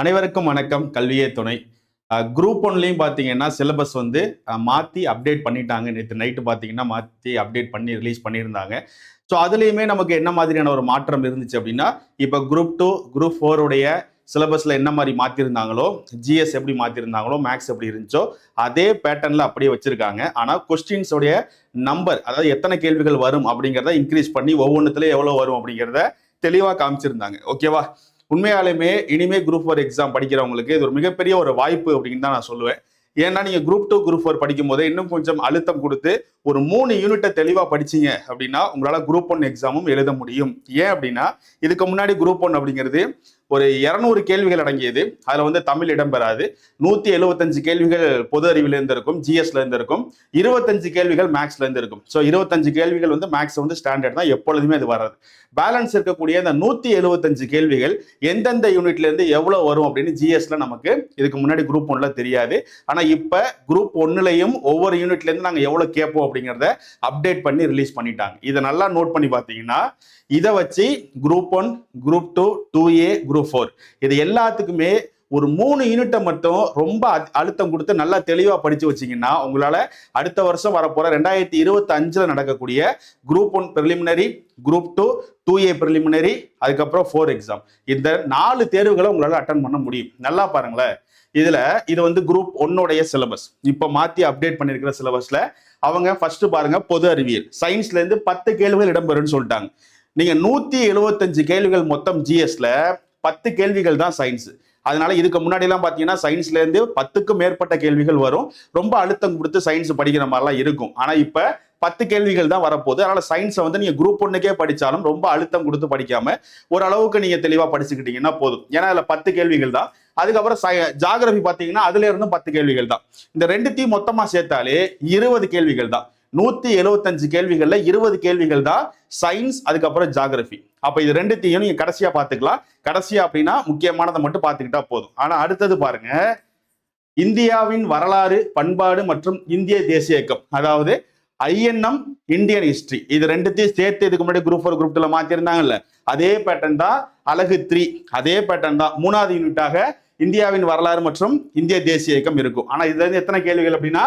அனைவருக்கும் வணக்கம். கல்வியே துணை. குரூப் ஒன்லையும் பார்த்தீங்கன்னா சிலபஸ் வந்து மாற்றி அப்டேட் பண்ணிட்டாங்க. நேற்று நைட்டு பார்த்தீங்கன்னா மாற்றி அப்டேட் பண்ணி ரிலீஸ் பண்ணியிருந்தாங்க. ஸோ அதுலேயுமே நமக்கு என்ன மாதிரியான ஒரு மாற்றம் இருந்துச்சு அப்படின்னா இப்போ குரூப் டூ குரூப் ஃபோருடைய சிலபஸில் என்ன மாதிரி மாற்றிருந்தாங்களோ ஜிஎஸ் எப்படி மாற்றிருந்தாங்களோ மேக்ஸ் எப்படி இருந்துச்சோ அதே பேட்டர்னில் அப்படியே வச்சுருக்காங்க. ஆனால் கொஸ்டின்ஸோடைய நம்பர் அதாவது எத்தனை கேள்விகள் வரும் அப்படிங்கிறத இன்க்ரீஸ் பண்ணி ஒவ்வொன்றுத்துலேயும் எவ்வளோ வரும் அப்படிங்கிறத தெளிவாக காமிச்சிருந்தாங்க. ஓகேவா உண்மையாலுமே இனிமே குரூப் ஃபோர் எக்ஸாம் படிக்கிறவங்களுக்கு இது ஒரு மிகப்பெரிய ஒரு வாய்ப்பு அப்படின்னு தான் நான் சொல்லுவேன். ஏன்னா நீங்க குரூப் டூ குரூப் ஃபோர் படிக்கும் போதே இன்னும் கொஞ்சம் அழுத்தம் கொடுத்து ஒரு மூணு யூனிட்டை தெளிவா படிச்சீங்க அப்படின்னா உங்களால குரூப் ஒன் எக்ஸாமும் எழுத முடியும். ஏன் அப்படின்னா இதுக்கு முன்னாடி குரூப் ஒன் அப்படிங்கிறது ஒரு இரநூறு கேள்விகள் அடங்கியது. அதுல வந்து தமிழ் இடம்பெறாது நூத்தி எழுபத்தஞ்சு கேள்விகள் பொது அறிவிலேருந்து இருக்கும் ஜிஎஸ்லேருந்து இருக்கும் இருபத்தஞ்சு கேள்விகள் மேக்ஸ்ல இருந்து இருக்கும் ஸோ இருபத்தஞ்சு கேள்விகள் வந்து மேக்ஸ் வந்து ஸ்டாண்டர்ட் தான் எப்பொழுதுமே அது வராது. பேலன்ஸ் இருக்கக்கூடிய அந்த நூத்தி எழுபத்தஞ்சு கேள்விகள் எந்தெந்த யூனிட்ல இருந்து எவ்வளவு வரும் அப்படின்னு ஜிஎஸ்ல நமக்கு இதுக்கு முன்னாடி குரூப் ஒன்றில் தெரியாது. ஆனா இப்போ குரூப் ஒன்னுலையும் ஒவ்வொரு யூனிட்ல இருந்து எவ்வளோ எவ்வளவு கேட்போம் அப்படிங்கிறத அப்டேட் பண்ணி ரிலீஸ் பண்ணிட்டாங்க. இதை நல்லா நோட் பண்ணி பார்த்தீங்கன்னா இதை வச்சு group one group two two A group four இது எல்லாத்துக்குமே ஒரு மூணு யூனிட்டை மட்டும் ரொம்ப அழுத்தம் கொடுத்து நல்லா தெளிவாக படித்து வச்சீங்கன்னா உங்களால் அடுத்த வருஷம் வரப்போகிற ரெண்டாயிரத்தி இருபத்தஞ்சில் நடக்கக்கூடிய group one preliminary group two two A preliminary அதுக்கப்புறம் ஃபோர் எக்ஸாம் இந்த நாலு தேர்வுகளை உங்களால் அட்டன் பண்ண முடியும். நல்லா பாருங்களேன். இதில் இது வந்து குரூப் ஒன்னுடைய சிலபஸ் இப்போ மாற்றி அப்டேட் பண்ணியிருக்கிற சிலபஸில் அவங்க ஃபஸ்ட்டு பாருங்கள் பொது அறிவியல். சயின்ஸ்லேருந்து பத்து கேள்விகள் இடம்பெறுன்னு சொல்லிட்டாங்க. நீங்கள் நூற்றி எழுபத்தஞ்சு கேள்விகள் மொத்தம் ஜிஎஸ்ல பத்து கேள்விகள் தான் சயின்ஸ் அதனால இதுக்கு முன்னாடிலாம் பார்த்தீங்கன்னா சயின்ஸ்லேருந்து பத்துக்கும் மேற்பட்ட கேள்விகள் வரும். ரொம்ப அழுத்தம் கொடுத்து சயின்ஸ் படிக்கிற மாதிரிலாம் இருக்கும். ஆனால் இப்போ பத்து கேள்விகள் தான் வரப்போகுது. அதனால் சயின்ஸை வந்து நீங்கள் குரூப் ஒன்றுக்கே படித்தாலும் ரொம்ப அழுத்தம் கொடுத்து படிக்காம ஓரளவுக்கு நீங்கள் தெளிவாக படிச்சுக்கிட்டீங்கன்னா போதும். ஏன்னா அதில் பத்து கேள்விகள் தான். அதுக்கப்புறம் ஜாகிரபி பார்த்தீங்கன்னா அதுலேருந்தும் பத்து கேள்விகள் தான். இந்த ரெண்டுத்தையும் மொத்தமாக சேர்த்தாலே இருபது கேள்விகள் தான். நூத்தி எழுபத்தஞ்சு கேள்விகள்ல இருபது கேள்விகள் தான் சயின்ஸ் அதுக்கப்புறம் ஜாகிரபி அப்ப இது ரெண்டுத்தையும் நீங்க கடைசியா பாத்துக்கலாம் கடைசியா அப்படின்னா முக்கியமானதை மட்டும் பாத்துக்கிட்டா போதும். ஆனா அடுத்தது பாருங்க. இந்தியாவின் வரலாறு பண்பாடு மற்றும் இந்திய தேசிய இயக்கம் அதாவது ஐஎன்எம் இந்தியன் ஹிஸ்டரி இது ரெண்டுத்தையும் சேர்த்து இதுக்கு முன்னாடி குரூப் ஃபோர் குரூப் டூல மாத்திருந்தாங்கல்ல. அதே பேட்டர்ன் தான் அழகு த்ரீ அதே பேட்டர்ன் தான் மூணாவது யூனிட்டாக இந்தியாவின் வரலாறு மற்றும் இந்திய தேசிய இயக்கம் இருக்கும். ஆனா இதுல இருந்து எத்தனை கேள்விகள் அப்படின்னா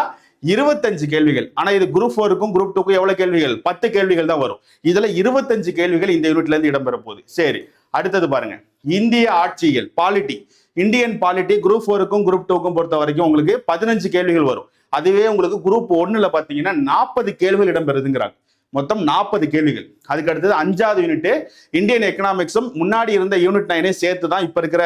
இருபத்தஞ்சு கேள்விகள். ஆனா இது குரூப் ஃபோருக்கும் குரூப் டூக்கும் எவ்வளவு கேள்விகள்? பத்து கேள்விகள் தான் வரும். இதுல இருபத்தஞ்சு கேள்விகள் இந்த யூனிட்ல இருந்து இடம்பெற போகுது. சரி அடுத்தது பாருங்க. இந்திய ஆட்சியியல் பாலிட்டி இந்தியன் பாலிட்டி குரூப் ஃபோருக்கும் குரூப் டூக்கும் பொறுத்த வரைக்கும் உங்களுக்கு பதினஞ்சு கேள்விகள் வரும். அதுவே உங்களுக்கு குரூப் ஒன்னுல பாத்தீங்கன்னா நாற்பது கேள்விகள் இடம்பெறுதுங்கிறாங்க. மொத்தம் நாற்பது கேள்விகள். அதுக்கு அடுத்தது அஞ்சாவது யூனிட் இந்தியன் எக்கனாமிக்ஸும் முன்னாடி இருந்த யூனிட் நைனே சேர்த்து தான் இப்ப இருக்கிற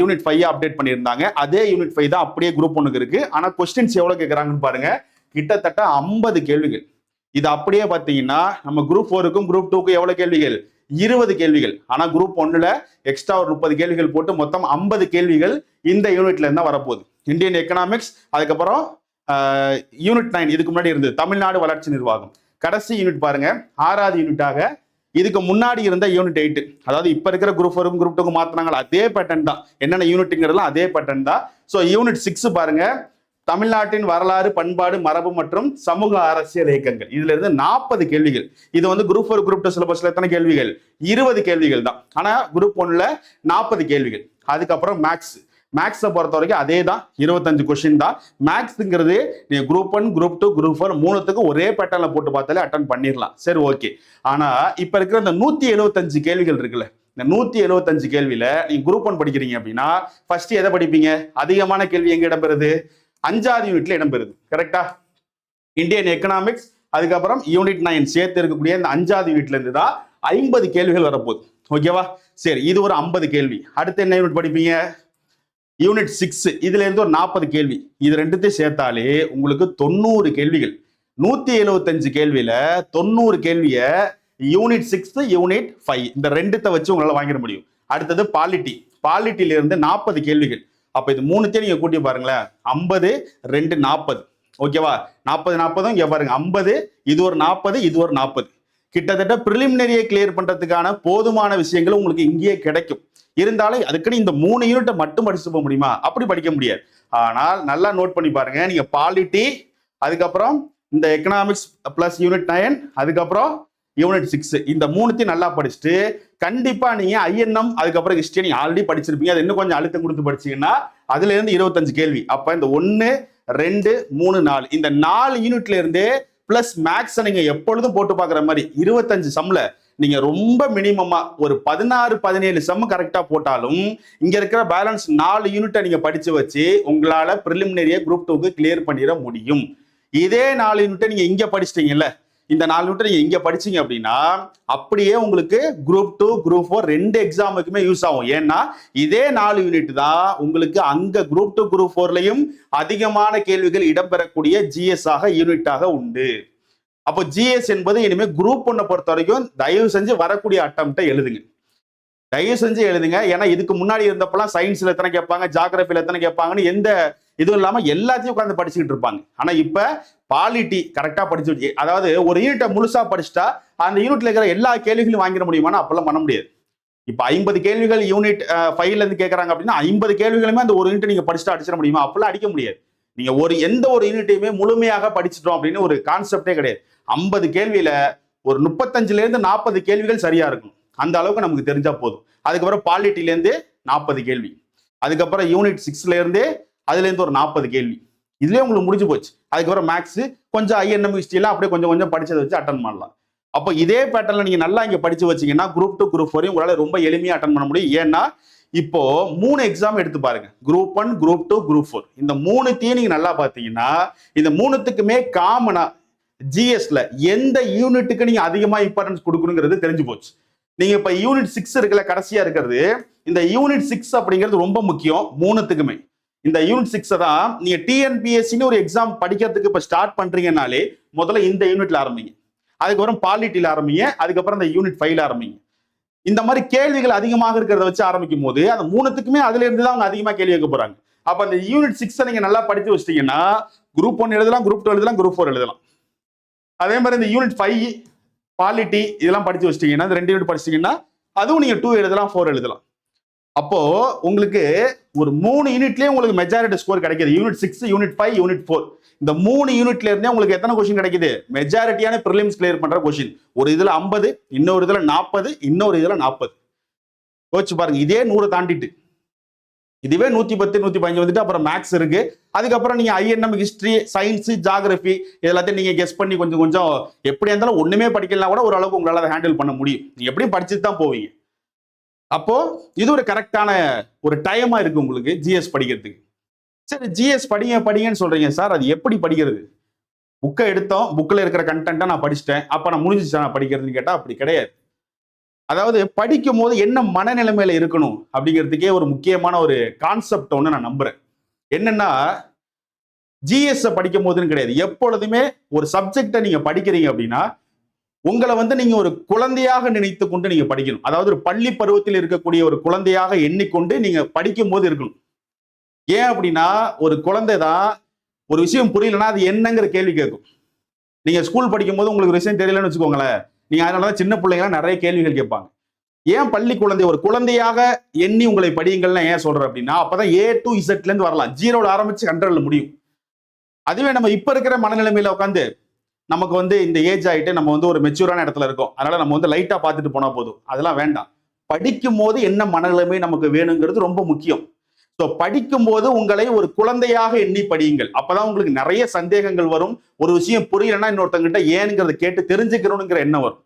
யூனிட் ஃபைவ் அப்டேட் பண்ணியிருந்தாங்க. அதே யூனிட் ஃபைவ் தான் அப்படியே குரூப் ஒன்றுக்கு இருக்கு. ஆனால் கொஸ்டின்ஸ் எவ்வளோ கேட்குறாங்கன்னு பாருங்க. கிட்டத்தட்ட ஐம்பது கேள்விகள். இது அப்படியே பார்த்தீங்கன்னா நம்ம குரூப் ஃபோருக்கும் குரூப் டூக்கும் எவ்வளோ கேள்விகள்? இருபது கேள்விகள். ஆனால் குரூப் ஒன்றில் எக்ஸ்ட்ரா ஒரு முப்பது கேள்விகள் போட்டு மொத்தம் ஐம்பது கேள்விகள் இந்த யூனிட்ல இருந்தால் வரப்போகுது. இந்தியன் எக்கனாமிக்ஸ் அதுக்கப்புறம் யூனிட் நைன் இதுக்கு முன்னாடி இருந்தது. தமிழ்நாடு வளர்ச்சி நிர்வாகம். கடைசி யூனிட் பாருங்க. ஆறாவது யூனிட்டாக இதுக்கு முன்னாடி இருந்த யூனிட் எயிட் அதாவது இப்ப இருக்கிற குரூப் ஃபோருக்கும் குரூப் டூக்கும் மாத்தினாங்களா? அதே பேட்டர்ன் தான். என்னென்ன யூனிட்டுங்கிறதுலாம் அதே பேட்டர்ன் தான். ஸோ யூனிட் சிக்ஸ் பாருங்க. தமிழ்நாட்டின் வரலாறு பண்பாடு மரபு மற்றும் சமூக அரசியல் இயக்கங்கள். இதுல இருந்து நாற்பது கேள்விகள். இது வந்து குரூப் ஃபோர் குரூப் டூ சிலபஸ்ல எத்தனை கேள்விகள்? இருபது கேள்விகள் தான். ஆனா குரூப் ஒன்ல நாற்பது கேள்விகள். அதுக்கப்புறம் மேக்ஸ் மேக்ஸை பொறுத்த வரைக்கும் அதே தான் இருபத்தஞ்சு கொஸ்டின் தான். மேக்ஸுங்கிறது நீங்க group one group two group four மூணுத்துக்கும் ஒரே பேட்டர்னில் போட்டு பார்த்தாலே அட்டன் பண்ணிடலாம் சரி ஓகே ஆனால் இப்போ இருக்கிற இந்த நூற்றி எழுபத்தஞ்சு கேள்விகள் இருக்குல்ல இந்த நூற்றி எழுபத்தஞ்சு கேள்வியில் நீங்கள் குரூப் ஒன் படிக்கிறீங்க அப்படின்னா ஃபஸ்ட்டு எதை படிப்பீங்க? அதிகமான கேள்வி எங்கே இடம்பெறுது? அஞ்சாவது யூனிட்ல இடம்பெறுது. கரெக்டா இந்தியன் எக்கனாமிக்ஸ் அதுக்கப்புறம் யூனிட் நைன் சேர்த்து இருக்கக்கூடிய இந்த அஞ்சாவது யூனிட்ல இருந்து தான் ஐம்பது கேள்விகள் வரப்போகுது. ஓகேவா சரி இது ஒரு ஐம்பது கேள்வி. அடுத்து என்ன யூனிட் படிப்பீங்க? யூனிட் சிக்ஸ் இதுல இருந்து ஒரு நாற்பது கேள்வி. இது ரெண்டுத்தையும் சேர்த்தாலே உங்களுக்கு தொண்ணூறு கேள்விகள். நூத்தி எழுபத்தஞ்சு கேள்வியில தொண்ணூறு கேள்விய யூனிட் சிக்ஸ் யூனிட் ஃபைவ் இந்த ரெண்டுத்தை வச்சு உங்களால வாங்கிட முடியும். அடுத்தது பாலிட்டி பாலிட்டில இருந்து நாற்பது கேள்விகள். அப்ப இது மூணுத்தையும் நீங்க கூட்டி பாருங்களேன். ஐம்பது ரெண்டு நாற்பது. ஓகேவா நாற்பது நாற்பதும் இங்க பாருங்க. ஐம்பது இது ஒரு நாற்பது இது ஒரு நாற்பது. கிட்டத்தட்ட ப்ரிலிமினரியை கிளியர் பண்றதுக்கான போதுமான விஷயங்கள் உங்களுக்கு இங்கேயே கிடைக்கும். இருந்தாலும் அதுக்குன்னு இந்த மூணு யூனிட்டை மட்டும் படிச்சு போக முடியுமா? அப்படி படிக்க முடியாது. ஆனால் நல்லா நோட் பண்ணி பாருங்க. நீங்க பாலிட்டி அதுக்கப்புறம் இந்த எக்கனாமிக்ஸ் பிளஸ் யூனிட் நைன் அதுக்கப்புறம் யூனிட் சிக்ஸ் இந்த மூணுத்தையும் நல்லா படிச்சுட்டு கண்டிப்பா நீங்க ஐஎன்எம் அதுக்கப்புறம் ஹிஸ்டரி நீங்க ஆல்ரெடி படிச்சிருப்பீங்க. அது இன்னும் கொஞ்சம் அழுத்தம் கொடுத்து படிச்சீங்கன்னா அதுல இருந்து இருபத்தஞ்சு கேள்வி. அப்ப இந்த ஒன்னு ரெண்டு மூணு நாலு. இந்த நாலு யூனிட்ல இருந்தே பிளஸ் மேக்ஸை நீங்கள் எப்பொழுதும் போட்டு பார்க்குற மாதிரி இருபத்தஞ்சு சம்மில் நீங்கள் ரொம்ப மினிமமாக ஒரு பதினாறு பதினேழு செம் கரெக்டாக போட்டாலும் இங்கே இருக்கிற பேலன்ஸ் நாலு யூனிட்டை நீங்கள் படித்து வச்சு உங்களால் ப்ரிலிமினரியை குரூப் டூக்கு கிளியர் பண்ணிட முடியும். இதே நாலு யூனிட்டை நீங்கள் இங்கே படிச்சிட்டீங்கல்ல இந்த நாலு யூனிட்டை நீங்க இங்க படிச்சீங்க அப்படின்னா அப்படியே உங்களுக்கு குரூப் டூ குரூப் ஃபோர் ரெண்டு எக்ஸாமுக்குமே யூஸ் ஆகும். ஏன்னா இதே நாலு யூனிட் தான் உங்களுக்கு அங்க குரூப் டூ குரூப் ஃபோர்லையும் அதிகமான கேள்விகள் இடம்பெறக்கூடிய ஜிஎஸ் ஆக யூனிட்டாக உண்டு. அப்போ ஜிஎஸ் என்பது இனிமே குரூப் ஒன்னை பொறுத்த வரைக்கும் தயவு செஞ்சு வரக்கூடிய அட்டம்ப்டை எழுதுங்க. தயவு செஞ்சு எழுதுங்க. ஏன்னா இதுக்கு முன்னாடி இருந்தப்பெல்லாம் சயின்ஸ்ல எத்தனை கேட்பாங்க ஜாகிரபியில் எத்தனை கேட்பாங்கன்னு எந்த இதுவும் இல்லாமல் எல்லாத்தையும் உட்காந்து படிச்சுக்கிட்டு இருப்பாங்க. ஆனால் இப்போ பாலிட்டி கரெக்டாக படிச்சு அதாவது ஒரு யூனிட்டை முழுசாக படிச்சுட்டா அந்த யூனிட்ல இருக்கிற எல்லா கேள்விகளையும் வாங்கிட முடியுமானா அப்பெல்லாம் பண்ண முடியாது. இப்போ ஐம்பது கேள்விகள் யூனிட் ஃபைவ்லேருந்து கேட்குறாங்க அப்படின்னா ஐம்பது கேள்விகளுமே அந்த ஒரு யூனிட் நீங்கள் படிச்சுட்டு அடிச்சிட முடியுமா? அப்பெல்லாம் அடிக்க முடியாது. நீங்கள் ஒரு எந்த ஒரு யூனிட்டையுமே முழுமையாக படிச்சிட்டோம் அப்படின்னு ஒரு கான்செப்டே கிடையாது. ஐம்பது கேள்வியில் ஒரு முப்பத்தஞ்சுலேருந்து நாற்பது கேள்விகள் சரியாக இருக்கும் அந்த அளவுக்கு நமக்கு தெரிஞ்சால் போதும். அதுக்கப்புறம் பாலிட்டிலேருந்து நாற்பது கேள்வி. அதுக்கப்புறம் யூனிட் சிக்ஸ்லேருந்தே அதுலேருந்து ஒரு நாற்பது கேள்வி. இதுலேயே உங்களுக்கு முடிஞ்சு போச்சு. அதுக்கப்புறம் மேக்ஸ் கொஞ்சம் ஐஎன்எம் எல்லாம் அப்படியே கொஞ்சம் கொஞ்சம் படிச்சதை வச்சு அட்டன் பண்ணலாம். அப்போ இதே பேட்டர்ல நீங்க நல்லா இங்க படிச்சு வச்சீங்கன்னா குரூப் டூ குரூப் ஃபோரையும் உங்களால ரொம்ப எளிமையா அட்டன் பண்ண முடியும். ஏன்னா இப்போ மூணு எக்ஸாம் எடுத்து பாருங்க. Group one group two group four இந்த மூணுத்தையும் நீங்க நல்லா பார்த்தீங்கன்னா இந்த மூணுத்துக்குமே காமனா ஜிஎஸ்ல எந்த யூனிட்டுக்கு நீங்க அதிகமா இம்பார்ட்டன்ஸ் கொடுக்கணுங்கிறது தெரிஞ்சு போச்சு. நீங்க இப்ப யூனிட் சிக்ஸ் இருக்குல்ல கடைசியா இருக்கிறது இந்த யூனிட் சிக்ஸ் அப்படிங்கிறது ரொம்ப முக்கியம் மூணுத்துக்குமே. இந்த யூனிட் சிக்ஸை தான் நீங்க டிஎன்பிஎஸ்சின்னு ஒரு எக்ஸாம் படிக்கிறதுக்கு இப்ப ஸ்டார்ட் பண்றீங்கனாலே முதல்ல இந்த யூனிட்ல ஆரம்பிங்க. அதுக்கப்புறம் பாலிட்டியில் ஆரம்பிங்க. அதுக்கப்புறம் இந்த யூனிட் ஃபைவ்ல ஆரம்பிங்க. இந்த மாதிரி கேள்விகள் அதிகமாக இருக்கிறத வச்சு ஆரம்பிக்கும் போது அந்த மூணுத்துக்குமே அதுல இருந்து தான் அவங்க அதிகமா கேள்வி கேட்க போறாங்க. அப்ப அந்த யூனிட் சிக்ஸை நீங்க நல்லா படித்து வச்சிட்டீங்கன்னா குரூப் ஒன் எழுதலாம் குரூப் டூ எழுதலாம் குரூப் ஃபோர் எழுதலாம். அதே மாதிரி இந்த யூனிட் ஃபைவ் பாலிட்டி இதெல்லாம் படித்து வச்சிட்டீங்கன்னா இந்த ரெண்டு யூனிட் படிச்சிட்டீங்கன்னா அதுவும் நீங்க டூ எழுதலாம் ஃபோர் எழுதலாம். அப்போ உங்களுக்கு ஒரு மூணு யூனிட்லயே உங்களுக்கு மெஜாரிட்டி ஸ்கோர் கிடைக்குது. Unit six unit five unit four இந்த மூணு யூனிட்ல இருந்தே உங்களுக்கு எத்தனை கொஸ்டின் கிடைக்குது? மெஜாரிட்டியான ப்ரிலிம்ஸ் கிளியர் பண்ற கொஸ்டின் ஒரு இதுல ஐம்பது இன்னொரு இதுல நாற்பது இன்னொரு இதுல நாற்பது யோசிச்சு பாருங்க இதே நூறு தாண்டிட்டு. இதுவே நூத்தி பத்து நூத்தி பதினஞ்சு வந்துட்டு அப்புறம் மேக்ஸ் இருக்கு. அதுக்கப்புறம் நீங்க ஐஎன்எம் ஹிஸ்டரி சயின்ஸ் ஜாகிரபி எல்லாத்தையும் நீங்க கெஸ் பண்ணி கொஞ்சம் கொஞ்சம் எப்படி இருந்தாலும் ஒண்ணுமே படிக்கலாம் கூட ஓரளவுக்கு உங்களால் ஹேண்டில் பண்ண முடியும். நீங்க எப்படியும் படிச்சுட்டு தான் போவீங்க. அப்போ இது ஒரு கரெக்டான ஒரு டைமா இருக்கு உங்களுக்கு ஜிஎஸ் படிக்கிறதுக்கு. சரி ஜிஎஸ் படிங்க படிங்கன்னு சொல்றீங்க. சார் அது எப்படி படிக்கிறது? புக்கை எடுத்தோம். புக்கில் இருக்கிற கண்டென்ட்டை நான் படிச்சிட்டேன். அப்போ நான் முடிஞ்சிச்சா நான் படிக்கிறதுன்னு கேட்டால் அப்படி கிடையாது. அதாவது படிக்கும் போது என்ன மனநிலைமையில இருக்கணும் அப்படிங்கிறதுக்கே ஒரு முக்கியமான ஒரு கான்செப்ட் ஒன்று நான் நம்புறேன். என்னன்னா ஜிஎஸ்ஸை படிக்கும் போதுன்னு கிடையாது. எப்பொழுதுமே ஒரு சப்ஜெக்டை நீங்கள் படிக்கிறீங்க அப்படின்னா உங்களை வந்து நீங்க ஒரு குழந்தையாக நினைத்து கொண்டு நீங்க படிக்கணும். அதாவது ஒரு பள்ளி பருவத்தில் இருக்கக்கூடிய ஒரு குழந்தையாக எண்ணிக்கொண்டு நீங்க படிக்கும் போது இருக்கணும். ஏன் அப்படின்னா ஒரு குழந்தை தான் ஒரு விஷயம் புரியலன்னா அது என்னங்கிற கேள்வி கேட்கும். நீங்க ஸ்கூல் படிக்கும் போது உங்களுக்கு ஒரு விஷயம் தெரியலன்னு வச்சுக்கோங்களேன். நீங்க அதனாலதான் சின்ன பிள்ளைங்களாம் நிறைய கேள்விகள் கேட்பாங்க. ஏன் பள்ளி குழந்தை ஒரு குழந்தையாக எண்ணி உங்களை படியுங்கள்னு ஏன் சொல்றேன் அப்படின்னா அப்பதான் ஏ டு இசட்ல இருந்து வரலாம். ஜீரோல ஆரம்பிச்சு ஹண்ட்ரட்ல முடியும். அதுவே நம்ம இப்ப இருக்கிற மனநிலைமையில உட்காந்து நமக்கு வந்து இந்த ஏஜ் ஆகிட்டு நம்ம வந்து ஒரு மெச்சூரான இடத்துல இருக்கோம். அதனால நம்ம வந்து லைட்டாக பார்த்துட்டு போனால் போதும். அதெல்லாம் வேண்டாம். படிக்கும் போது என்ன மனநிலைமை நமக்கு வேணுங்கிறது ரொம்ப முக்கியம். ஸோ படிக்கும்போது உங்களை ஒரு குழந்தையாக எண்ணி படியுங்கள். அப்பதான் உங்களுக்கு நிறைய சந்தேகங்கள் வரும். ஒரு விஷயம் புரியலன்னா இன்னொருத்தங்கிட்ட ஏனுங்கிறத கேட்டு தெரிஞ்சுக்கணுங்கிற எண்ணம் வரும்.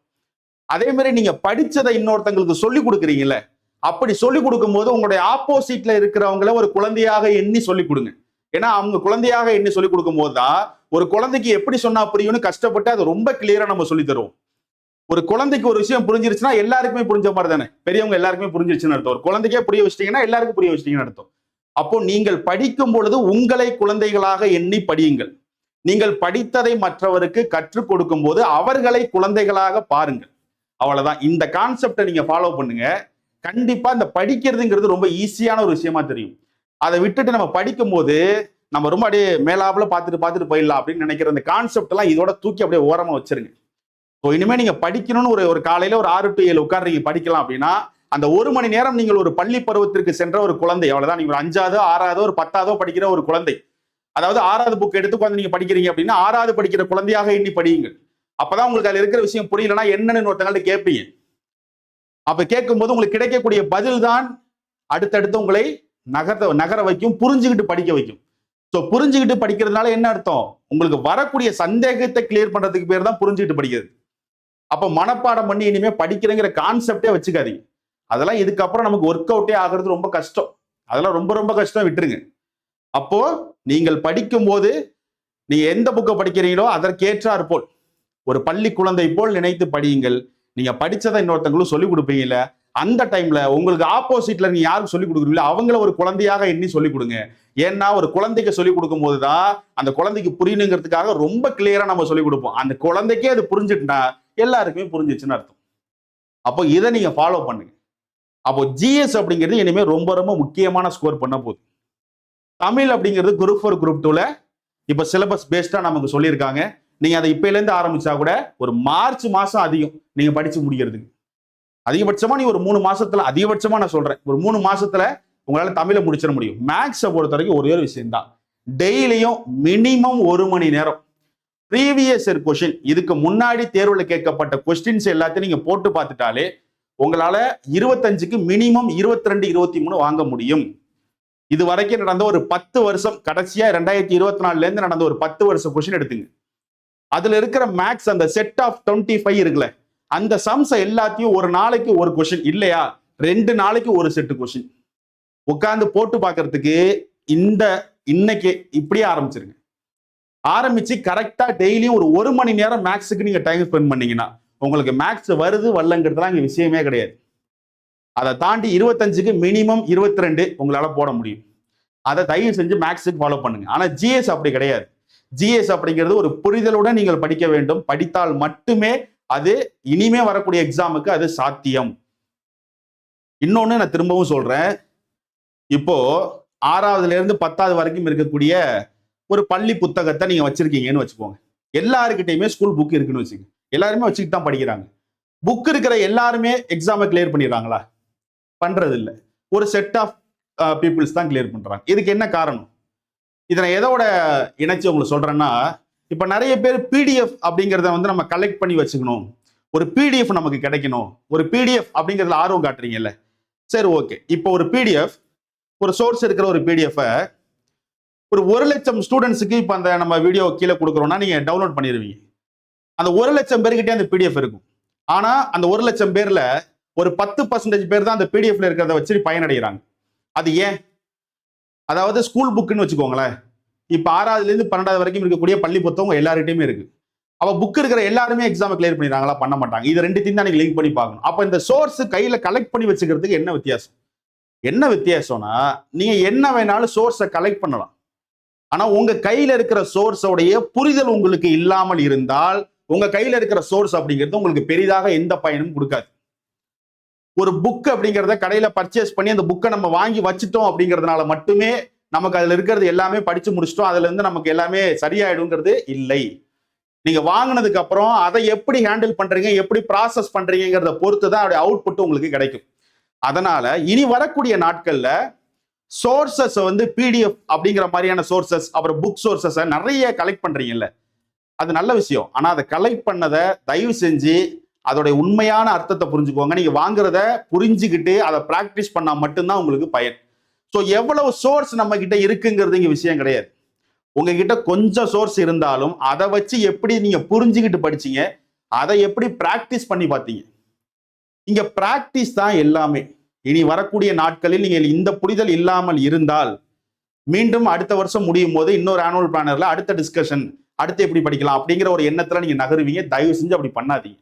அதே மாதிரி நீங்க படிச்சதை இன்னொருத்தங்களுக்கு சொல்லி கொடுக்குறீங்கல்ல அப்படி சொல்லி கொடுக்கும்போது உங்களுடைய ஆப்போசிட்ல இருக்கிறவங்கள ஒரு குழந்தையாக எண்ணி சொல்லி கொடுங்க. ஏன்னா அவங்க குழந்தையாக எண்ணி சொல்லிக் கொடுக்கும் போது தான் ஒரு குழந்தைக்கு எப்படி சொன்னா புரியும்னு கஷ்டப்பட்டு அதை ரொம்ப கிளியரா நம்ம சொல்லி தருவோம். ஒரு குழந்தைக்கு ஒரு விஷயம் புரிஞ்சிருச்சுன்னா எல்லாருக்குமே புரிஞ்ச மாதிரி தானே பெரியவங்க எல்லாருக்குமே புரிஞ்சிருச்சுன்னு அர்த்தம். ஒரு குழந்தைக்கே புரிய வச்சிட்டீங்கன்னா எல்லாருக்கும் புரிய வச்சிட்டீங்கன்னு அர்த்தம். அப்போ நீங்கள் படிக்கும் பொழுது உங்களை குழந்தைகளாக எண்ணி படியுங்கள். நீங்கள் படித்ததை மற்றவருக்கு கற்றுக் கொடுக்கும் போது அவர்களை குழந்தைகளாக பாருங்கள். அவ்வளவுதான். இந்த கான்செப்டை நீங்க ஃபாலோ பண்ணுங்க. கண்டிப்பா இந்த படிக்கிறதுங்கிறது ரொம்ப ஈஸியான ஒரு விஷயமா தெரியும். அதை விட்டுட்டு நம்ம படிக்கும்போது நம்ம ரொம்ப அப்படியே மேலாப்புல பார்த்துட்டு பார்த்துட்டு போயிடலாம் அப்படின்னு நினைக்கிற அந்த கான்செப்ட் எல்லாம் இதோட தூக்கி அப்படியே ஓரமா வச்சிருங்க. ஸோ இனிமே நீங்க படிக்கணும்னு ஒரு ஒரு காலையில ஒரு ஆறு டு ஏழு உட்காடுறீங்க படிக்கலாம் அப்படின்னா அந்த ஒரு மணி நேரம் நீங்கள் ஒரு பள்ளி பருவத்திற்கு சென்ற ஒரு குழந்தை அவ்வளவுதான். நீங்க ஒரு அஞ்சாவதோ ஆறாவதோ ஒரு பத்தாவதோ படிக்கிற ஒரு குழந்தை. அதாவது ஆறாவது புக் எடுத்து உட்காந்து நீங்க படிக்கிறீங்க அப்படின்னா ஆறாவது படிக்கிற குழந்தையாக எண்ணி படியுங்கள். அப்பதான் உங்களுக்கு அதில் இருக்கிற விஷயம் புரியலன்னா என்னன்னு ஒருத்தங்கள்ட்ட கேட்பீங்க. அப்ப கேட்கும்போது உங்களுக்கு கிடைக்கக்கூடிய பதில் தான் அடுத்தடுத்து உங்களை நகரத்தை நகர வைக்கும் புரிஞ்சுக்கிட்டு படிக்க வைக்கும். ஸோ புரிஞ்சுக்கிட்டு படிக்கிறதுனால என்ன அர்த்தம்? உங்களுக்கு வரக்கூடிய சந்தேகத்தை கிளியர் பண்ணுறதுக்கு பேர் தான் புரிஞ்சுக்கிட்டு படிக்கிறது. அப்போ மனப்பாடம் பண்ணி இனிமேல் படிக்கிறேங்கிற கான்செப்டே வச்சுக்காதீங்க. அதெல்லாம் இதுக்கப்புறம் நமக்கு ஒர்க் அவுட்டே ஆகிறது ரொம்ப கஷ்டம். அதெல்லாம் ரொம்ப ரொம்ப கஷ்டம் விட்டுருங்க. அப்போ நீங்கள் படிக்கும்போது நீங்கள் எந்த புக்கை படிக்கிறீங்களோ அதற்கேற்றார் போல் ஒரு பள்ளி குழந்தை போல் நினைத்து படியுங்கள். நீங்கள் படித்ததை இன்னொருத்தங்களும் சொல்லிக் கொடுப்பீங்கல்ல அந்த டைம்ல உங்களுக்கு ஆப்போசிட்ல நீங்க யாருக்கு சொல்லிக் கொடுக்குறீங்களோ அவங்கள ஒரு குழந்தையாக எண்ணி சொல்லிக் கொடுங்க. ஏன்னா ஒரு குழந்தைக்கு சொல்லிக் கொடுக்கும் போதுதான் அந்த குழந்தைக்கு புரியணுங்கிறதுக்காக ரொம்ப கிளியரா நம்ம சொல்லிக் கொடுப்போம். அந்த குழந்தைக்கே அது புரிஞ்சுட்டுனா எல்லாருக்குமே புரிஞ்சிச்சுன்னு அர்த்தம். அப்போ இதை நீங்க ஃபாலோ பண்ணுங்க. அப்போ ஜிஎஸ் அப்படிங்கிறது இனிமேல் ரொம்ப ரொம்ப முக்கியமான ஸ்கோர் பண்ண போகுது. தமிழ் அப்படிங்கிறது குரூப் ஃபோர் குரூப் டூல இப்போ சிலபஸ் பேஸ்டா நமக்கு சொல்லியிருக்காங்க. நீங்க அதை இப்பையில இருந்து ஆரம்பிச்சா கூட ஒரு மார்ச் மாசம் அதிகம் நீங்க படிச்சு முடிக்கிறதுக்கு. அதிகபட்சமா நீ ஒரு மூணு மாசத்துல அதிகபட்சமா நான் சொல்றேன். ஒரு மூணு மாசத்துல உங்களால தமிழை முடிச்சிட முடியும். மேக்ஸை பொறுத்த வரைக்கும் ஒரே ஒரு விஷயம் தான் டெய்லியும் மினிமம் ஒரு மணி நேரம். ப்ரீவியஸ் இயர் கொஷின் இதுக்கு முன்னாடி தேர்வுல கேட்கப்பட்ட கொஸ்டின்ஸ் எல்லாத்தையும் நீங்க போட்டு பார்த்துட்டாலே உங்களால இருபத்தஞ்சுக்கு மினிமம் இருபத்தி ரெண்டு இருபத்தி மூணு வாங்க முடியும். இது வரைக்கும் நடந்த ஒரு பத்து வருஷம் கடைசியா ரெண்டாயிரத்தி இருபத்தி நாலுல இருந்து நடந்த ஒரு பத்து வருஷம் கொஸ்டின் எடுத்துங்க. அதுல இருக்கிற மேக்ஸ் அந்த செட் ஆஃப் டுவெண்ட்டி ஃபைவ் இருக்குல்ல அந்த சம்ஸை எல்லாத்தையும் ஒரு நாளைக்கு ஒரு கொஷின் இல்லையா? ரெண்டு நாளைக்கு ஒரு செட்டு கொஷின் உட்காந்து போட்டு பார்க்கறதுக்கு இந்த இன்னைக்கு இப்படியே ஆரம்பிச்சிருங்க. ஆரம்பிச்சு கரெக்டா டெய்லியும் ஒரு ஒரு மணி நேரம் மேக்ஸுக்கு நீங்க டைம் ஸ்பெண்ட் பண்ணீங்கன்னா உங்களுக்கு மேக்ஸ் வருது வரலங்கிறதுலாம் இங்க விஷயமே கிடையாது. அதை தாண்டி இருபத்தஞ்சுக்கு மினிமம் இருபத்தி ரெண்டு உங்களால போட முடியும். அதை தயவு செஞ்சு மேக்ஸுக்கு ஃபாலோ பண்ணுங்க. ஆனா ஜிஎஸ் அப்படி கிடையாது. ஜிஎஸ் அப்படிங்கிறது ஒரு புரிதலுடன் நீங்கள் படிக்க வேண்டும். படித்தால் மட்டுமே அது இனிமே வரக்கூடிய எக்ஸாமுக்கு அது சாத்தியம். இன்னொன்னு நான் திரும்பவும் சொல்றேன். இப்போ ஆறாவதுல இருந்து பத்தாவது வரைக்கும் இருக்கக்கூடிய ஒரு பள்ளி புத்தகத்தை நீங்க வச்சிருக்கீங்கன்னு வச்சுக்கோங்க. எல்லாருக்கிட்டையுமே ஸ்கூல் புக் இருக்குன்னு வச்சுக்கோங்க. எல்லாருமே வச்சுக்கிட்டு தான் படிக்கிறாங்க. புக் இருக்கிற எல்லாருமே எக்ஸாமை கிளியர் பண்ணிடுறாங்களா? பண்றது இல்லை ஒரு செட் ஆஃப் பீப்புள்ஸ் தான் கிளியர் பண்றாங்க. இதுக்கு என்ன காரணம்? இதை நான் எதோட இணைச்சு உங்களுக்கு சொல்றேன்னா இப்போ நிறைய பேர் பிடிஎஃப் அப்படிங்கிறத வந்து நம்ம கலெக்ட் பண்ணி வச்சுக்கணும். ஒரு பிடிஎஃப் நமக்கு கிடைக்கணும். ஒரு பிடிஎஃப் அப்படிங்கிறதுல ஆர்வம் காட்டுறீங்கல்ல. சரி ஓகே இப்போ ஒரு பிடிஎஃப் ஒரு சோர்ஸ் இருக்கிற ஒரு பிடிஎஃபை ஒரு ஒரு லட்சம் ஸ்டூடெண்ட்ஸுக்கு இப்போ அந்த நம்ம வீடியோ கீழே கொடுக்குறோம்னா நீங்கள் டவுன்லோட் பண்ணிடுவீங்க அந்த ஒரு லட்சம் பேர்கிட்டே அந்த பிடிஎஃப் இருக்கும். ஆனால் அந்த ஒரு லட்சம் பேரில் ஒரு பத்து பர்சன்டேஜ் பேர் தான் அந்த பிடிஎஃப்ல இருக்கிறத வச்சு பயனடைகிறாங்க. அது ஏன்? அதாவது ஸ்கூல் புக்குன்னு வச்சுக்கோங்களேன். இப்போ ஆறாவதுல இருந்து பன்னெண்டாவது வரைக்கும் இருக்கக்கூடிய பள்ளி புத்தகம் எல்லார்கிட்டையுமே இருக்கு. அப்ப புக் இருக்கிற எல்லாருமே எக்ஸாம் கிளியர் பண்ணிடுறாங்களா? பண்ண மாட்டாங்க. இது ரெண்டுத்தையும் தான் நீங்கள் லிங்க் பண்ணி பார்க்கணும். அப்ப இந்த சோர்ஸ் கையில கலெக்ட் பண்ணி வச்சுக்கிறதுக்கு என்ன வித்தியாசம்? என்ன வித்தியாசம்னா நீங்க என்ன வேணாலும் சோர்ஸை கலெக்ட் பண்ணலாம். ஆனா உங்க கையில இருக்கிற சோர்ஸோடைய புரிதல் உங்களுக்கு இல்லாமல் இருந்தால் உங்க கையில இருக்கிற சோர்ஸ் அப்படிங்கிறது உங்களுக்கு பெரிதாக எந்த பயனும் கொடுக்காது. ஒரு புக் அப்படிங்கிறத கடையில பர்ச்சேஸ் பண்ணி அந்த புக்கை நம்ம வாங்கி வச்சுட்டோம் அப்படிங்கிறதுனால மட்டுமே நமக்கு அதில் இருக்கிறது எல்லாமே படித்து முடிச்சிட்டோம். அதுலேருந்து நமக்கு எல்லாமே சரியாயிடுங்கிறது இல்லை. நீங்கள் வாங்கினதுக்கு அப்புறம் அதை எப்படி ஹேண்டில் பண்ணுறீங்க எப்படி ப்ராசஸ் பண்ணுறீங்கிறத பொறுத்து தான் அதோட அவுட்புட் உங்களுக்கு கிடைக்கும். அதனால இனி வரக்கூடிய நாட்களில் சோர்சஸ் வந்து பிடிஎஃப் அப்படிங்கிற மாதிரியான சோர்சஸ் அப்புறம் புக் சோர்சஸை நிறைய கலெக்ட் பண்றீங்கல்ல. அது நல்ல விஷயம். ஆனா அதை கலெக்ட் பண்ணதை தயவு செஞ்சு அதோடைய உண்மையான அர்த்தத்தை புரிஞ்சுக்கோங்க. நீங்க வாங்குறத புரிஞ்சுக்கிட்டு அதை பிராக்டிஸ் பண்ணா மட்டும்தான் உங்களுக்கு பயன். ஸோ எவ்வளவு சோர்ஸ் நம்ம கிட்ட இருக்குங்கிறது இங்க விஷயம் கிடையாது. உங்ககிட்ட கொஞ்சம் சோர்ஸ் இருந்தாலும் அதை வச்சு எப்படி நீங்க புரிஞ்சுக்கிட்டு படிச்சீங்க அதை எப்படி பிராக்டிஸ் பண்ணி பார்த்தீங்க? இங்க பிராக்டிஸ் தான் எல்லாமே. இனி வரக்கூடிய நாட்களில் நீங்கள் இந்த புரிதல் இல்லாமல் இருந்தால் மீண்டும் அடுத்த வருஷம் முடியும் போது இன்னொரு ஆனுவல் பிளானர்ல அடுத்த டிஸ்கஷன் அடுத்து எப்படி படிக்கலாம் அப்படிங்கிற ஒரு எண்ணத்துல நீங்க நகருவீங்க. தயவு செஞ்சு அப்படி பண்ணாதீங்க.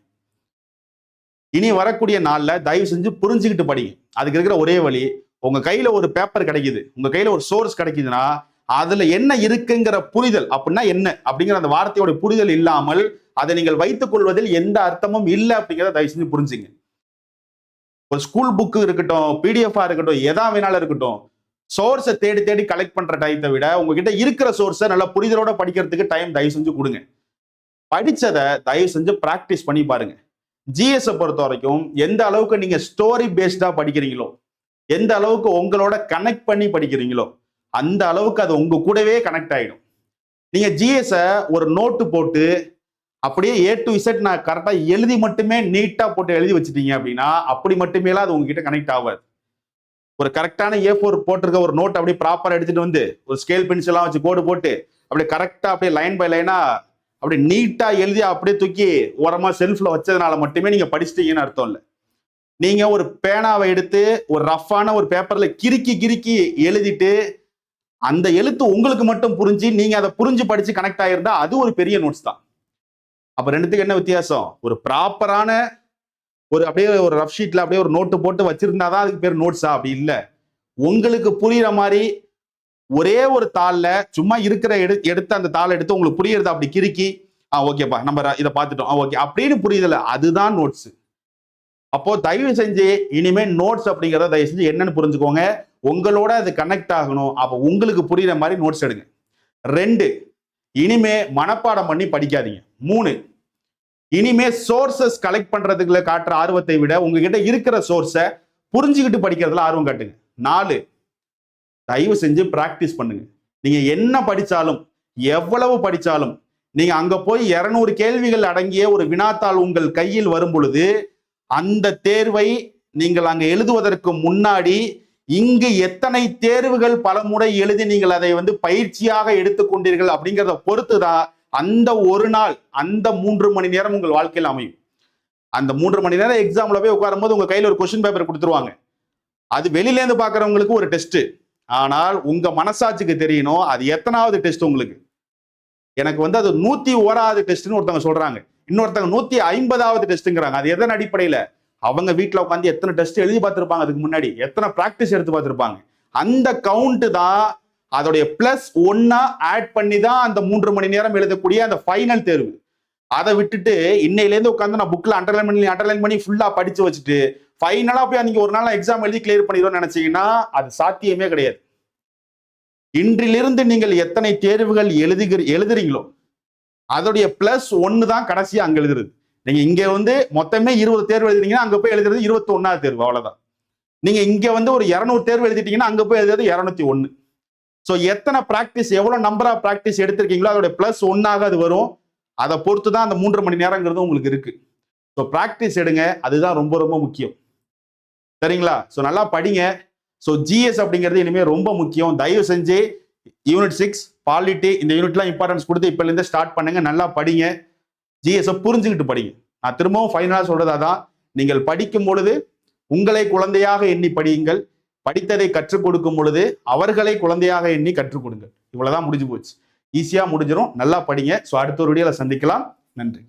இனி வரக்கூடிய நாள்ல தயவு செஞ்சு புரிஞ்சுக்கிட்டு படிங்க. அதுக்கு இருக்கிற ஒரே வழி உங்க கையில ஒரு பேப்பர் கிடைக்குது. உங்க கையில ஒரு சோர்ஸ் கிடைக்குதுன்னா அதுல என்ன இருக்குங்கிற புரிதல் அப்படின்னா என்ன? அப்படிங்கிற அந்த வார்த்தையோட புரிதல் இல்லாமல் அதை நீங்கள் வைத்துக் கொள்வதில் எந்த அர்த்தமும் இல்லை அப்படிங்கிறத தயவு செஞ்சு புரிஞ்சுங்க. ஒரு ஸ்கூல் புக்கு இருக்கட்டும் பிடிஎஃபா இருக்கட்டும் எதா வேணாலும் இருக்கட்டும் சோர்ஸை தேடி தேடி கலெக்ட் பண்ற டயத்தை விட உங்ககிட்ட இருக்கிற சோர்ஸை நல்லா புரிதலோட படிக்கிறதுக்கு டைம் தயவு செஞ்சு கொடுங்க. படிச்சதை தயவு செஞ்சு ப்ராக்டிஸ் பண்ணி பாருங்க. ஜிஎஸ் பொறுத்த வரைக்கும் எந்த அளவுக்கு நீங்க ஸ்டோரி பேஸ்டா படிக்கிறீங்களோ எந்த அளவுக்கு உங்களோட கனெக்ட் பண்ணி படிக்கிறீங்களோ அந்த அளவுக்கு அது உங்க கூடவே கனெக்ட் ஆகிடும் நீங்க ஜிஎஸ ஒரு நோட்டு போட்டு அப்படியே ஏ டு இசட் நான் கரெக்டாக எழுதி மட்டுமே நீட்டாக போட்டு எழுதி வச்சுட்டீங்க அப்படின்னா அப்படி மட்டுமேலாம் அது உங்ககிட்ட கனெக்ட் ஆகாது. ஒரு கரெக்டான ஏ ஃபோர் போட்டிருக்க ஒரு நோட் அப்படியே ப்ராப்பராக எடுத்துட்டு வந்து ஒரு ஸ்கேல் பென்சிலாம் வச்சு கோடு போட்டு அப்படியே கரெக்டாக அப்படியே லைன் பை லைனா அப்படியே நீட்டாக எழுதி அப்படியே தூக்கி ஓரமாக செல்ஃபில் வச்சதுனால மட்டுமே நீங்கள் படிச்சிட்டீங்கன்னு அர்த்தம் இல்லை. நீங்க ஒரு பேனாவை எடுத்து ஒரு ரஃப்பான ஒரு பேப்பர்ல கிறுக்கி கிறுக்கி எழுதிட்டு அந்த எழுத்து உங்களுக்கு மட்டும் புரிஞ்சு நீங்க அதை புரிஞ்சு படிச்சு கனெக்ட் ஆயிருந்தா அது ஒரு பெரிய நோட்ஸ் தான். அப்ப ரெண்டுத்துக்கு என்ன வித்தியாசம்? ஒரு ப்ராப்பரான ஒரு அப்படியே ஒரு ரஃப் ஷீட்ல அப்படியே ஒரு நோட்டு போட்டு வச்சிருந்தாதான் அதுக்கு பேர் நோட்ஸா அப்படி இல்லை. உங்களுக்கு புரியுற மாதிரி ஒரே ஒரு தாளில் சும்மா இருக்கிற எடு எடுத்து அந்த தாளை எடுத்து உங்களுக்கு புரியுறது அப்படி கிறுக்கி ஆ ஓகேப்பா நம்ம இதை பார்த்துட்டோம். ஓகே அப்படின்னு புரியுதுல அதுதான் நோட்ஸ் அப்போ தயவு செஞ்சு இனிமே நோட்ஸ் அப்படிங்கிறத தயவு செஞ்சு என்னன்னு புரிஞ்சுக்கோங்க. உங்களோட அது கனெக்ட் ஆகணும். அப்போ உங்களுக்கு புரியுற மாதிரி நோட்ஸ் எடுங்க. ரெண்டு இனிமே மனப்பாடம் பண்ணி படிக்காதீங்க. மூணு இனிமே சோர்சஸ் கலெக்ட் பண்றதுக்குள்ள காட்டுற ஆர்வத்தை விட உங்ககிட்ட இருக்கிற சோர்ஸை புரிஞ்சுக்கிட்டு படிக்கிறதுல ஆர்வம் காட்டுங்க. நாலு தயவு செஞ்சு ப்ராக்டிஸ் பண்ணுங்க. நீங்க என்ன படிச்சாலும் எவ்வளவு படிச்சாலும் நீங்க அங்க போய் இருநூறு கேள்விகள் அடங்கிய ஒரு வினாத்தாள் உங்கள் கையில் வரும் பொழுது அந்த தேர்வை நீங்கள் அங்கே எழுதுவதற்கு முன்னாடி இங்கு எத்தனை தேர்வுகள் பலமுறை எழுதி நீங்கள் அதை வந்து பயிற்சியாக எடுத்துக்கொண்டீர்கள் அப்படிங்கிறத பொறுத்து தான் அந்த ஒரு நாள் அந்த மூன்று மணி நேரம் உங்கள் வாழ்க்கையில் அமையும். அந்த மூன்று மணி நேரம் எக்ஸாம்ல போய் உட்காரும்போது உங்க கையில் ஒரு கொஸ்டின் பேப்பர் கொடுத்துருவாங்க. அது வெளியிலேருந்து பார்க்குறவங்களுக்கு ஒரு டெஸ்ட் ஆனால் உங்க மனசாட்சிக்கு தெரியணும் அது எத்தனாவது டெஸ்ட் உங்களுக்கு? எனக்கு வந்து அது நூத்தி ஓராவது டெஸ்ட்னு ஒருத்தவங்க சொல்றாங்க. இன்னொருத்தவங்க நூத்தி ஐம்பதாவது டெஸ்ட்டுங்கிறாங்க அது எதன் அடிப்படையில? அவங்க வீட்டில் உட்காந்து எத்தனை டெஸ்ட் எழுதி பார்த்துருப்பாங்க அதுக்கு முன்னாடி. எத்தனை ப்ராக்டிஸ் எடுத்து பார்த்துருப்பாங்க. அந்த கவுண்ட் தான் அதோடைய பிளஸ் ஒன்னா ஆட் பண்ணி தான் அந்த மூன்று மணி நேரம் எழுதக்கூடிய அந்த ஃபைனல் தேர்வு. அதை விட்டுட்டு இன்னையிலேருந்து உட்காந்து நான் புக்கில் அண்டர்லைன் பண்ணி அண்டர்லைன் பண்ணி ஃபுல்லாக படித்து வச்சுட்டு ஃபைனலாக போய் அன்றைக்கி ஒரு நாள் எக்ஸாம் எழுதி கிளியர் பண்ணிடுவோம்னு நினச்சிங்கன்னா அது சாத்தியமே கிடையாது. இன்றிலிருந்து நீங்கள் எத்தனை தேர்வுகள் எழுதுகிற எழுதுறீங்களோ அதோடைய பிளஸ் ஒன்னு தான் கடைசியா அங்க எழுதுறது. நீங்க இங்க வந்து மொத்தமே இருபது தேர்வு எழுதுனீங்கன்னா அங்க போய் எழுதுறது இருபத்தி ஒன்னாவது தேர்வு அவ்வளவுதான். நீங்க இங்க வந்து ஒரு இருநூறு தேர்வு எழுதிட்டீங்கன்னா அங்க போய் எழுதுறது இருநூத்தி ஒன்னு. ஸோ எத்தனை ப்ராக்டிஸ் எவ்வளவு நம்பர் ஆஃப் ப்ராக்டிஸ் எடுத்திருக்கீங்களோ அதோட பிளஸ் ஒன்னாக அது வரும். அதை பொறுத்து தான் அந்த மூன்று மணி நேரங்கிறது உங்களுக்கு இருக்கு. ஸோ ப்ராக்டிஸ் எடுங்க அதுதான் ரொம்ப ரொம்ப முக்கியம். சரிங்களா? ஸோ நல்லா படிங்க. ஸோ ஜிஎஸ் அப்படிங்கிறது இனிமேல் ரொம்ப முக்கியம். தயவு செஞ்சு யூனிட் சிக்ஸ் பாலிட்டி இந்த யூனிட்லாம் இம்பார்ட்டன்ஸ் கொடுத்து இப்போலேருந்து ஸ்டார்ட் பண்ணுங்க நல்லா படிங்க. ஜிஎஸை புரிஞ்சுக்கிட்டு படிங்க. நான் திரும்பவும் ஃபைனலாக சொல்கிறதா தான் நீங்கள் படிக்கும் பொழுது உங்களை குழந்தையாக எண்ணி படியுங்கள். படித்ததை கற்றுக் கொடுக்கும் பொழுது அவர்களை குழந்தையாக எண்ணி கற்றுக் கொடுங்கள். இவ்வளோதான் முடிஞ்சு போச்சு. ஈஸியாக முடிஞ்சிடும் நல்லா படிங்க. ஸோ அடுத்த ஒரு வீடியோவில் சந்திக்கலாம். நன்றி.